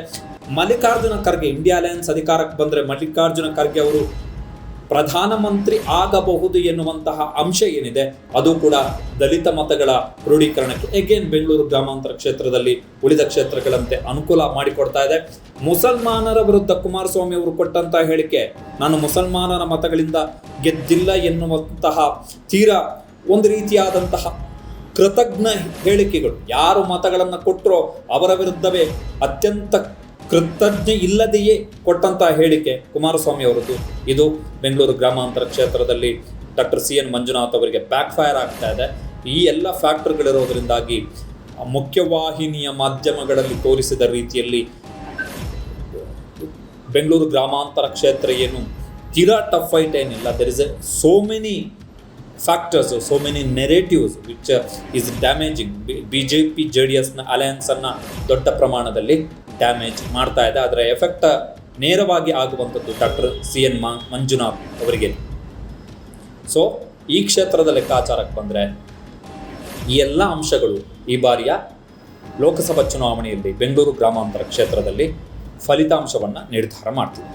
ಮಲ್ಲಿಕಾರ್ಜುನ ಖರ್ಗೆ ಇಂಡಿಯಾ ಅಲಯನ್ಸ್ ಅಧಿಕಾರಕ್ಕೆ ಬಂದರೆ ಮಲ್ಲಿಕಾರ್ಜುನ ಖರ್ಗೆ ಅವರು ಪ್ರಧಾನಮಂತ್ರಿ ಆಗಬಹುದು ಎನ್ನುವಂತಹ ಅಂಶ ಏನಿದೆ, ಅದು ಕೂಡ ದಲಿತ ಮತಗಳ ಕ್ರೋಢೀಕರಣಕ್ಕೆ ಎಗೇನ್ ಬೆಂಗಳೂರು ಗ್ರಾಮಾಂತರ ಕ್ಷೇತ್ರದಲ್ಲಿ ಉಳಿದ ಕ್ಷೇತ್ರಗಳಂತೆ ಅನುಕೂಲ ಮಾಡಿಕೊಡ್ತಾ ಇದೆ. ಮುಸಲ್ಮಾನರ ವಿರುದ್ಧ ಕುಮಾರಸ್ವಾಮಿ ಅವರು ಕೊಟ್ಟಂತಹ ಹೇಳಿಕೆ, ನಾನು ಮುಸಲ್ಮಾನರ ಮತಗಳಿಂದ ಗೆದ್ದಿಲ್ಲ ಎನ್ನುವಂತಹ ತೀರಾ ಒಂದು ರೀತಿಯಾದಂತಹ ಕೃತಜ್ಞ ಹೇಳಿಕೆಗಳು. ಯಾರು ಮತಗಳನ್ನು ಕೊಟ್ಟರೋ ಅವರ ವಿರುದ್ಧವೇ ಅತ್ಯಂತ ಕೃತಜ್ಞ ಇಲ್ಲದೆಯೇ ಕೊಟ್ಟಂತಹ ಹೇಳಿಕೆ ಕುಮಾರಸ್ವಾಮಿ ಅವರದ್ದು ಇದು ಬೆಂಗಳೂರು ಗ್ರಾಮಾಂತರ ಕ್ಷೇತ್ರದಲ್ಲಿ ಡಾಕ್ಟರ್ ಸಿ ಎನ್ ಮಂಜುನಾಥ್ ಅವರಿಗೆ ಬ್ಯಾಕ್ ಫೈರ್ ಆಗ್ತಾ ಇದೆ. ಈ ಎಲ್ಲ ಫ್ಯಾಕ್ಟರ್ಗಳಿರೋದ್ರಿಂದಾಗಿ ಮುಖ್ಯವಾಹಿನಿಯ ಮಾಧ್ಯಮಗಳಲ್ಲಿ ತೋರಿಸಿದ ರೀತಿಯಲ್ಲಿ ಬೆಂಗಳೂರು ಗ್ರಾಮಾಂತರ ಕ್ಷೇತ್ರ ಏನು ತೀರಾ ಟಫ್ ಫೈಟ್ ಏನಿಲ್ಲ. There is a so many factors so many narratives which is damaging B J P J D ಎಸ್ನ ಅಲಯನ್ಸನ್ನು ದೊಡ್ಡ ಪ್ರಮಾಣದಲ್ಲಿ ಡ್ಯಾಮೇಜ್ ಮಾಡ್ತಾ ಇದೆ. ಅದರ ಎಫೆಕ್ಟ್ ನೇರವಾಗಿ ಆಗುವಂಥದ್ದು ಡಾಕ್ಟರ್ ಸಿ ಎನ್ ಮಾ ಮಂಜುನಾಥ್ ಅವರಿಗೆ. ಸೊ ಈ ಕ್ಷೇತ್ರದ ಲೆಕ್ಕಾಚಾರಕ್ಕೆ ಬಂದರೆ ಈ ಎಲ್ಲ ಅಂಶಗಳು ಈ ಬಾರಿಯ ಲೋಕಸಭಾ ಚುನಾವಣೆಯಲ್ಲಿ ಬೆಂಗಳೂರು ಗ್ರಾಮಾಂತರ ಕ್ಷೇತ್ರದಲ್ಲಿ ಫಲಿತಾಂಶವನ್ನು ನಿರ್ಧಾರ ಮಾಡ್ತಿದೆ.